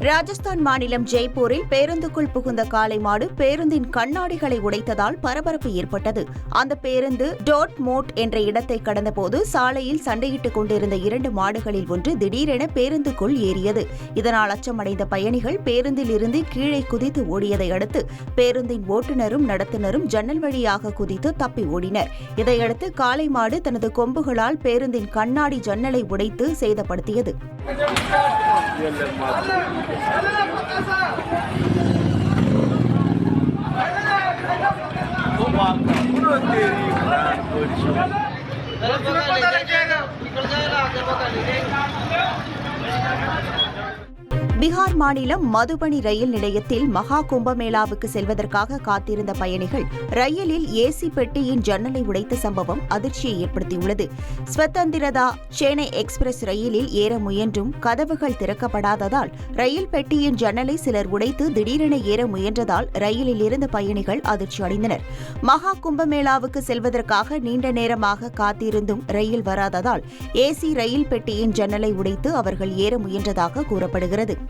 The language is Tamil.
ராஜஸ்தான் மாநிலம் ஜெய்ப்பூரில் பேருந்துக்குள் புகுந்த காளை மாடு பேருந்தின் கண்ணாடிகளை உடைத்ததால் பரபரப்பு ஏற்பட்டது. அந்த பேருந்து டோட் மோட் என்ற இடத்தை கடந்தபோது சாலையில் சண்டையிட்டுக் கொண்டிருந்த இரண்டு மாடுகளில் ஒன்று திடீரென பேருந்துக்குள் ஏறியது. இதனால் அச்சமடைந்த பயணிகள் பேருந்தில் இருந்து கீழே குதித்து ஓடியதை அடுத்து பேருந்தின் ஓட்டுநரும் நடத்துனரும் ஜன்னல் வழியாக குதித்து தப்பி ஓடினர். இதையடுத்து காளை மாடு தனது கொம்புகளால் பேருந்தின் கண்ணாடி ஜன்னலை உடைத்து சேதப்படுத்தியது. pierde el பீகார் மாநிலம் மதுபனி ரயில் நிலையத்தில் மகா கும்பமேளாவுக்கு செல்வதற்காக காத்திருந்த பயணிகள் ரயிலில் ஏசி பெட்டியின் ஜன்னலை உடைத்த சம்பவம் அதிர்ச்சியை ஏற்படுத்தியுள்ளது. ஸ்வதந்திரதா சென்னை எக்ஸ்பிரஸ் ரயிலில் ஏற முயன்றும் கதவுகள் திறக்கப்படாததால் ரயில் பெட்டியின் ஜன்னலை சிலர் உடைத்து திடீரென ஏற முயன்றதால் ரயிலில் இருந்த பயணிகள் அதிர்ச்சி அடைந்தனர். மகா கும்பமேளாவுக்கு செல்வதற்காக நீண்ட நேரமாக காத்திருந்தும் ரயில் வராததால் ஏசி ரயில் பெட்டியின் ஜன்னலை உடைத்து அவர்கள் ஏற முயன்றதாக கூறப்படுகிறது.